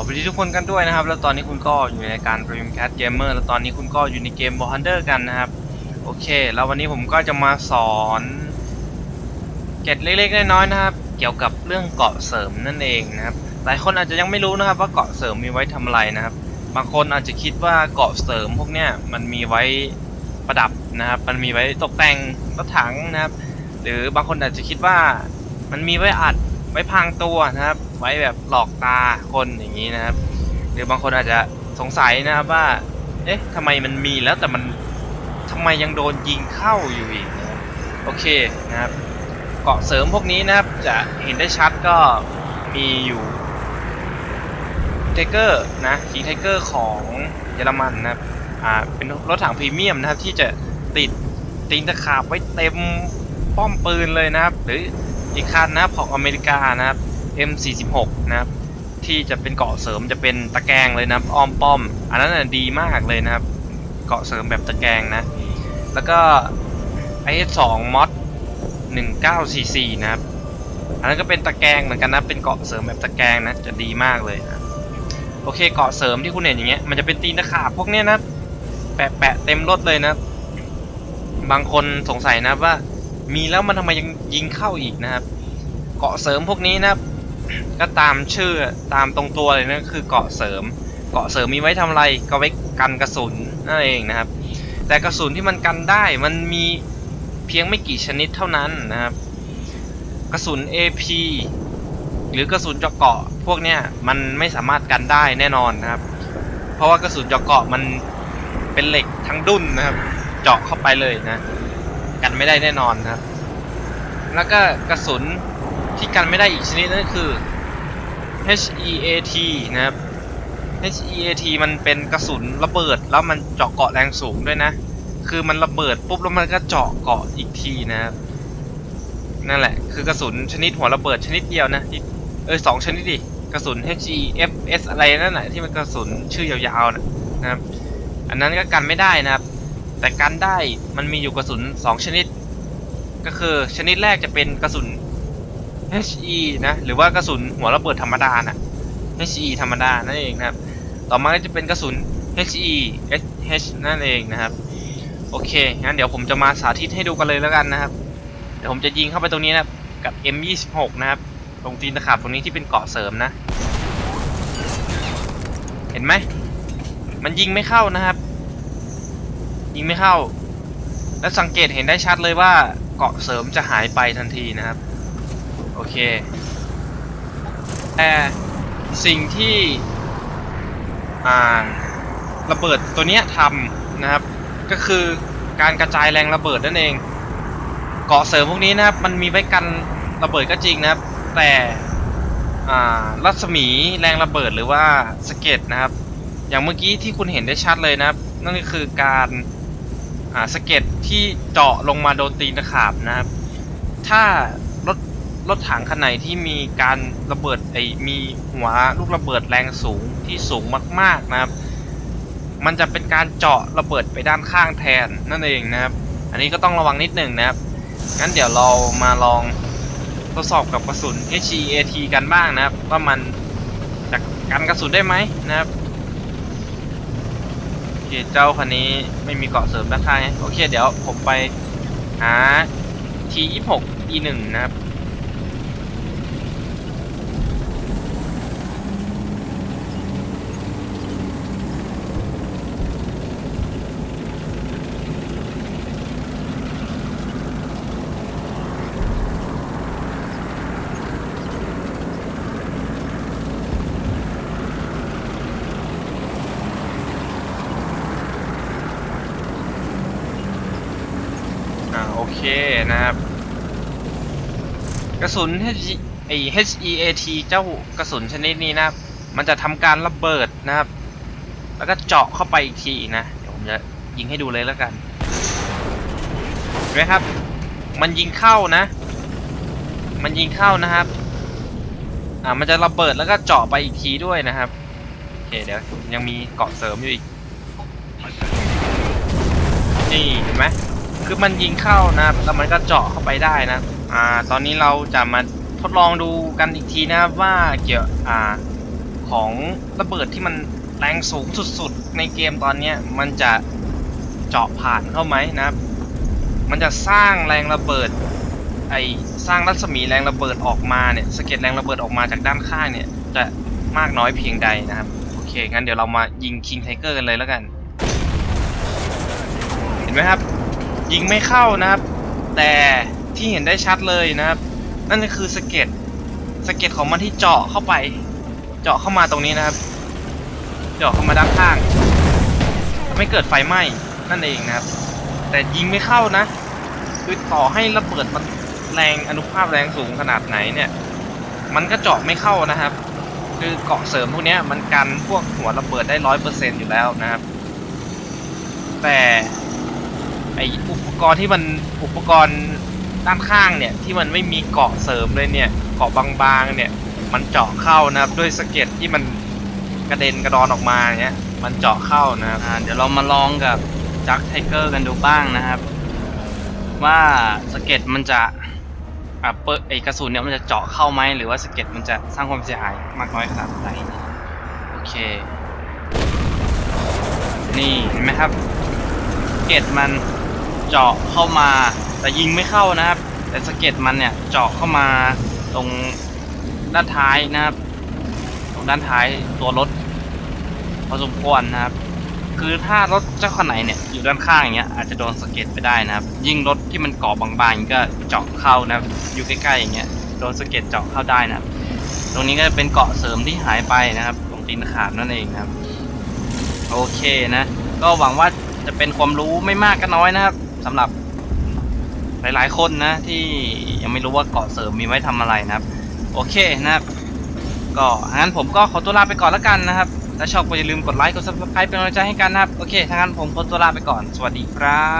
สวัสดีทุกคนกันด้วยนะครับ แล้วตอนนี้คุณก็อยู่ในการ Dream Cat Gamer แล้วตอนนี้คุณก็อยู่ในเกม b o h u n t e r กันนะครับ โอเค แล้ววันนี้ผมก็จะมาสอนเกร็ดเล็กๆน้อยๆนะครับ เกี่ยวกับเรื่องเกาะเสริมนั่นเองนะครับ หลายคนอาจจะยังไม่รู้นะครับว่าเกาะเสริมมีไว้ทำอะไรนะครับ บางคนอาจจะคิดว่าเกาะเสริมพวกเนี้ยมันมีไว้ประดับนะครับ มันมีไว้ตกแต่งรถถังนะครับ หรือบางคนอาจจะคิดว่ามันมีไว้อัดไว้พรางตัวนะครับ ไว้แบบหลอกตาคนอย่างนี้นะครับ หรือบางคนอาจจะสงสัยนะครับว่า เอ๊ะทำไมมันมีแล้วแต่มันทำไมยังโดนยิงเข้าอยู่อีกนะโอเคนะครับ เกาะเสริมพวกนี้นะครับ จะเห็นได้ชัดก็มีอยู่ไทเกอร์นะทีไทเกอร์ของเยอรมันนะครับอ่าเป็นรถถังพรีเมียมนะครับที่จะติดตีนตะขาบไว้เต็มป้อมปืนเลยนะครับ หรืออีกคันนะครับของอเมริกานะครับ M46 นะครับที่จะเป็นเกาะเสริมจะเป็นตะแกรงเลยนะครับอ้อมป้อม อันนั้นนะดีมากเลยนะครับ เกาะเสริมแบบตะแกรงนะ แล้วก็ IS2 mod 1944 นะครับ อันนั้นก็เป็นตะแกรงเหมือนกันนะ เป็นเกาะเสริมแบบตะแกรงนะ จะดีมากเลยนะโอเคเกาะเสริมที่คุณเห็นอย่างเงี้ย มันจะเป็นตีนตะขาบพวกเนี้ยนะ แปะแปะเต็มรถเลยนะ บางคนสงสัยนะว่า มีแล้วมันทำไมยังยิงเข้าอีกนะครับ เกาะเสริมพวกนี้นะครับ ก็ตามชื่อตามตรงตัวเลยนะคือเกาะเสริม เกาะเสริมมีไว้ทำอะไรก็ไว้กันกระสุนนั่นเองนะครับ แต่กระสุนที่มันกันได้มันมีเพียงไม่กี่ชนิดเท่านั้นนะครับ กระสุน AP หรือกระสุนเจาะเกาะพวกเนี้ยมันไม่สามารถกันได้แน่นอนนะครับ เพราะว่ากระสุนเจาะเกาะมันเป็นเหล็กทั้งดุนนะครับ เจาะเข้าไปเลยนะ กันไม่ได้แน่นอนนะครับ แล้วก็กระสุน ที่กันไม่ได้อีกชนิดนั่นคือ HEAT นะครับ HEAT มันเป็นกระสุนระเบิดแล้วมันเจาะเกาะแรงสูงด้วยนะ คือมันระเบิดปุ๊บแล้วมันก็เจาะเกาะอีกทีนะครับ นั่นแหละ คือกระสุนชนิดหัวระเบิดชนิดเดียวนะที่เออสองชนิดดิ กระสุน HEFS อะไรนั่นแหละที่มันกระสุนชื่อยาวๆนะนะครับ อันนั้นก็กันไม่ได้นะครับ แต่กันได้มันมีอยู่กระสุน 2 ชนิด ก็คือชนิดแรกจะเป็นกระสุน HE นะ หรือว่ากระสุนหัวระเบิดธรรมดานะ HE ธรรมดา นั่นเองนะครับ ต่อมาก็จะเป็นกระสุน HE SH นั่นเองนะครับ โอเค งั้นเดี๋ยวผมจะมาสาธิตให้ดูกันเลยแล้วกันนะครับ เดี๋ยวผมจะยิงเข้าไปตรงนี้นะกับกับ M26 นะครับ ตรงตีนตะขาบตรงนี้ที่เป็นเกาะเสริมนะ เห็นไหม มันยิงไม่เข้านะครับ ยิงไม่เข้า แล้วสังเกตเห็นได้ชัดเลยว่าเกาะเสริมจะหายไปทันทีนะครับ เค แต่สิ่งที่ระเบิดตัวเนี้ยทำนะครับ ก็คือการกระจายแรงระเบิดนั่นเอง เกาะเสริมพวกนี้นะครับ มันมีไว้กันระเบิดก็จริงนะครับ แต่รัศมีแรงระเบิดหรือว่าสเก็ดนะครับ อย่างเมื่อกี้ที่คุณเห็นได้ชัดเลยนะครับ นั่นก็คือการสเก็ดที่เจาะลงมาโดนตีนตะขาบนะครับ ถ้า รถถังคันไหนที่มีการระเบิดไอมีหัวลูกระเบิดแรงสูงที่สูงมากๆนะครับ มันจะเป็นการเจาะระเบิดไปด้านข้างแทนนั่นเองนะครับ อันนี้ก็ต้องระวังนิดหนึ่งนะครับ งั้นเดี๋ยวเรามาลองทดสอบกับกระสุน HEAT กันบ้างนะครับ ว่ามันจะกันกระสุนได้ไหมนะครับโอเคเจ้าคันนี้ไม่มีเกาะเสริมด้านข้างไงโอเคเดี๋ยวผมไปหา T26 E1 นะครับ อ่าโอเค นะครับ กระสุน H H E A T เจ้ากระสุนชนิดนี้นะครับ มันจะทำการระเบิดนะครับ แล้วก็เจาะเข้าไปอีกทีนะ เดี๋ยวผมจะยิงให้ดูเลยแล้วกันเห็นไหมครับ มันยิงเข้านะ มันยิงเข้านะครับ อ่า มันจะระเบิดแล้วก็เจาะไปอีกทีด้วยนะครับโอเคเดี๋ยวยังมีเกาะเสริมอยู่อีกนี่เห็นไหม คือมันยิงเข้านะครับแล้วมันก็เจาะเข้าไปได้นะอ่าตอนนี้เราจะมาทดลองดูกันอีกทีนะครับว่าเกี่ยวอ่าของระเบิดที่มันแรงสูงสุดๆในเกมตอนนี้มันจะเจาะผ่านเข้าไหมนะครับ มันจะสร้างแรงระเบิดไอสร้างรัศมีแรงระเบิดออกมาเนี่ยสะเก็ดแรงระเบิดออกมาจากด้านข้างเนี่ยจะมากน้อยเพียงใดนะครับโอเคงั้นเดี๋ยวเรามายิงคิงไทเกอร์กันเลยแล้วกัน เห็นไหมครับ ยิงไม่เข้านะครับ แต่ที่เห็นได้ชัดเลยนะครับ นั่นก็คือสะเก็ดสะเก็ดของมันที่เจาะเข้าไป เจาะเข้ามาตรงนี้นะครับ เจาะเข้ามาด้านข้างทำให้เกิดไฟไหม้นั่นเองนะครับ แต่ยิงไม่เข้านะ คือต่อให้ระเบิดมันแรงอนุภาพแรงสูงขนาดไหนเนี่ย มันก็เจาะไม่เข้านะครับ คือเกาะเสริมพวกนี้มันกันพวกหัวระเบิดได้ร้อยเปอร์เซ็นต์อยู่แล้วนะครับ แต่ ไออุปกรณ์ที่มันอุปกรณ์ด้านข้างเนี่ยที่มันไม่มีเกาะเสริมเลยเนี่ยเกาะบางๆเนี่ยมันเจาะเข้านะครับด้วยสะเก็ดที่มันกระเด็นกระดอนออกมาเนี่ยมันเจาะเข้านะครับอ่าเดี๋ยวเรามาลองกับจักไทเกอร์กันดูบ้างนะครับ ว่าสะเก็ตมันจะอ่าเปิดไอกระสุนเนี่ยมันจะเจาะเข้าไหมหรือว่าสะเก็ตมันจะสร้างความเสียหายมากน้อยขนาดไหนโอเค นี่เห็นไหมครับสะเก็ตมัน เจาะเข้ามา แต่ยิงไม่เข้านะครับ แต่สเก็ตมันเนี่ยเจาะเข้ามาตรงด้านท้ายนะครับ ตรงด้านท้ายตัวรถพอสมควรนะครับ คือถ้ารถเจ้าคันไหนเนี่ยอยู่ด้านข้างอย่างเงี้ยอาจจะโดนสเก็ดไปได้นะครับ ยิ่งรถที่มันเกาะบางๆอย่างก็เจาะเข้านะครับอยู่ใกล้ๆอย่างเงี้ยโดนสเก็ดเจาะเข้าได้นะครับ ตรงนี้ก็จะเป็นเกาะเสริมที่หายไปนะครับ ตรงตีนขาดนั่นเองนะครับ โอเคนะ ก็หวังว่าจะเป็นความรู้ไม่มากก็น้อยนะครับ สำหรับหลายๆคนนะที่ยังไม่รู้ว่าเกาะเสริมมีไว้ทำอะไรนะครับ โอเคนะครับ ก็งั้นผมก็ขอตัวลาไปก่อนแล้วกันนะครับ ถ้าชอบก็อย่าลืมกดไลค์กดซับสไครป์เป็นกำลังใจให้กันนะครับ โอเคถ้างั้นผมขอตัวลาไปก่อน สวัสดีครับ